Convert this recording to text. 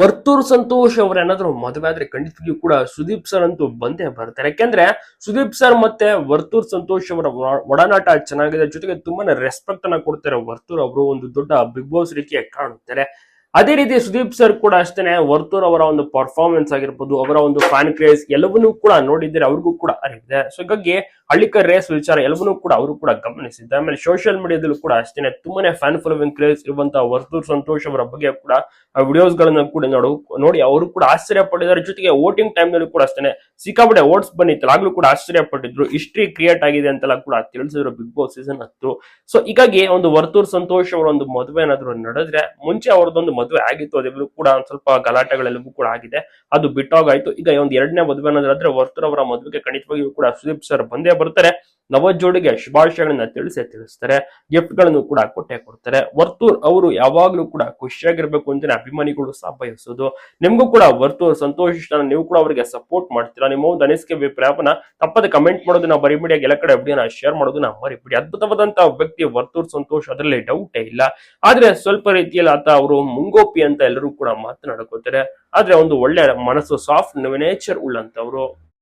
ವರ್ತೂರ್ ಸಂತೋಷ್ ಅವ್ರ ಏನಾದ್ರು ಮದುವೆ ಆದ್ರೆ ಖಂಡಿತವಾಗಿಯೂ ಕೂಡ ಸುದೀಪ್ ಸರ್ ಅಂತೂ ಬಂದೇ ಬರ್ತಾರೆ. ಯಾಕೆಂದ್ರೆ ಸುದೀಪ್ ಸರ್ ಮತ್ತೆ ವರ್ತೂರ್ ಸಂತೋಷ್ ಅವರ ಒಡನಾಟ ಚೆನ್ನಾಗಿದೆ. ಜೊತೆಗೆ ತುಂಬಾನೇ ರೆಸ್ಪೆಕ್ಟ್ ಅನ್ನ ಕೊಡ್ತಾರೆ ವರ್ತೂರ್ ಅವರು. ಒಂದು ದೊಡ್ಡ ಬಿಗ್ ಬಾಸ್ ರೀತಿಯ ಕಾಣುತ್ತಾರೆ. ಅದೇ ರೀತಿ ಸುದೀಪ್ ಸರ್ ಕೂಡ ಅಷ್ಟೇ ವರ್ತೂರ್ ಅವರ ಒಂದು ಪರ್ಫಾರ್ಮೆನ್ಸ್ ಆಗಿರ್ಬೋದು, ಅವರ ಒಂದು ಫ್ಯಾನ್ ಕ್ರೇಸ್ ಎಲ್ಲವನ್ನೂ ಕೂಡ ನೋಡಿದ್ರೆ ಅವ್ರಿಗೂ ಕೂಡ ಅರಿವಿದೆ. ಸೊ ಹೀಗಾಗಿ ಹಳ್ಳಿಕರ್ ರೇಸ್ ವಿಚಾರ ಎಲ್ಲವನ್ನೂ ಕೂಡ ಅವರು ಕೂಡ ಗಮನಿಸಿದ್ದಾರೆ. ಆಮೇಲೆ ಸೋಷಿಯಲ್ ಮೀಡಿಯಾದಲ್ಲೂ ಕೂಡ ಅಷ್ಟೇ ತುಂಬಾನೇ ಫ್ಯಾನ್ ಫಾಲೋವಿಂಗ್ ಕ್ರೇಜ್ ಇರುವಂತಹ ವರ್ತೂರ್ ಸಂತೋಷ್ ಅವರ ಬಗ್ಗೆ ಕೂಡ ವಿಡಿಯೋಸ್ ಗಳನ್ನ ಕೂಡ ನೋಡು, ನೋಡಿ ಅವರು ಕೂಡ ಆಶ್ಚರ್ಯ ಪಟ್ಟಿದ್ದಾರೆ. ಜೊತೆಗೆ ವೋಟಿಂಗ್ ಟೈಮ್ನಲ್ಲಿ ಕೂಡ ಅಷ್ಟೇ ಸಿಕ್ಕಾಪಟ್ಟೆ ವೋಟ್ಸ್ ಬಂದಿತ್ತು ಆಗ್ಲೂ ಕೂಡ ಆಶ್ಚರ್ಯ ಪಟ್ಟಿದ್ರು. ಹಿಸ್ಟ್ರಿ ಕ್ರಿಯೇಟ್ ಆಗಿದೆ ಅಂತೆಲ್ಲ ಕೂಡ ತಿಳಿಸಿದ್ರು ಬಿಗ್ ಬಾಸ್ ಸೀಸನ್ ಹತ್ತು. ಸೊ ಹೀಗಾಗಿ ಒಂದು ವರ್ತೂರ್ ಸಂತೋಷ್ ಅವರ ಒಂದು ಮದುವೆ ಏನಾದ್ರು ನಡೆದ್ರೆ ಮುಂಚೆ ಅವ್ರದ್ದೊಂದು ಮದುವೆ ಆಗಿತ್ತು ಅದೆಲ್ಲೂ ಕೂಡ ಒಂದ್ ಸ್ವಲ್ಪ ಗಲಾಟೆಗಳೆಲ್ಲವೂ ಕೂಡ ಆಗಿದೆ. ಅದು ಬಿಟ್ಟೋಗಾಯ್ತು. ಈಗ ಒಂದು ಎರಡನೇ ಮದುವೆ ಅನ್ನೋದಾದ್ರೆ ವರ್ತೂರ್ ಅವರ ಮದುವೆಗೆ ಖಂಡಿತವಾಗಿಯೂ ಕೂಡ ಸುದೀಪ್ ಸರ್ ಬಂದೇ ಬರ್ತಾರೆ. ನವ ಜೋಡಿಗೆ ಶುಭಾಶಯಗಳನ್ನ ತಿಳಿಸಿ ತಿಳಿಸ್ತಾರೆ. ಗಿಫ್ಟ್ಗಳನ್ನು ಕೂಡ ಕೊಟ್ಟೆ ಕೊಡ್ತಾರೆ. ವರ್ತೂರ್ ಅವರು ಯಾವಾಗ್ಲೂ ಕೂಡ ಖುಷಿಯಾಗಿರ್ಬೇಕು ಅಂತಾನೆ ಅಭಿಮಾನಿಗಳು ಸಹ ಬಯಸೋದು. ನಿಮ್ಗೂ ಕೂಡ ವರ್ತೂರ್ ಸಂತೋಷ ನೀವು ಕೂಡ ಅವರಿಗೆ ಸಪೋರ್ಟ್ ಮಾಡ್ತೀರಾ? ನಿಮ್ಮ ಒಂದು ಅನಿಸಿಕೆ ಅಭಿಪ್ರಾಯವನ್ನ ತಪ್ಪದೆ ಕಮೆಂಟ್ ಮಾಡೋದನ್ನ ಬರಿಬಿಡಿ ಎಲ್ಲ ಕಡೆ ವಿಡಿಯೋನ ಶೇರ್ ಮಾಡೋದನ್ನ ಮರಿಬಿಡಿ. ಅದ್ಭುತವಾದಂತಹ ವ್ಯಕ್ತಿ ವರ್ತೂರ್ ಸಂತೋಷ್, ಅದರಲ್ಲಿ ಡೌಟೇ ಇಲ್ಲ. ಆದ್ರೆ ಸ್ವಲ್ಪ ರೀತಿಯಲ್ಲಿ ಆತ ಅವರು ಮುಂಗೋಪಿ ಅಂತ ಎಲ್ಲರೂ ಕೂಡ ಮಾತನಾಡ್ಕೋತಾರೆ. ಆದ್ರೆ ಒಂದು ಒಳ್ಳೆ ಮನಸ್ಸು ಸಾಫ್ಟ್ ನೇಚರ್ ಉಳ್ಳಂತವ್ರು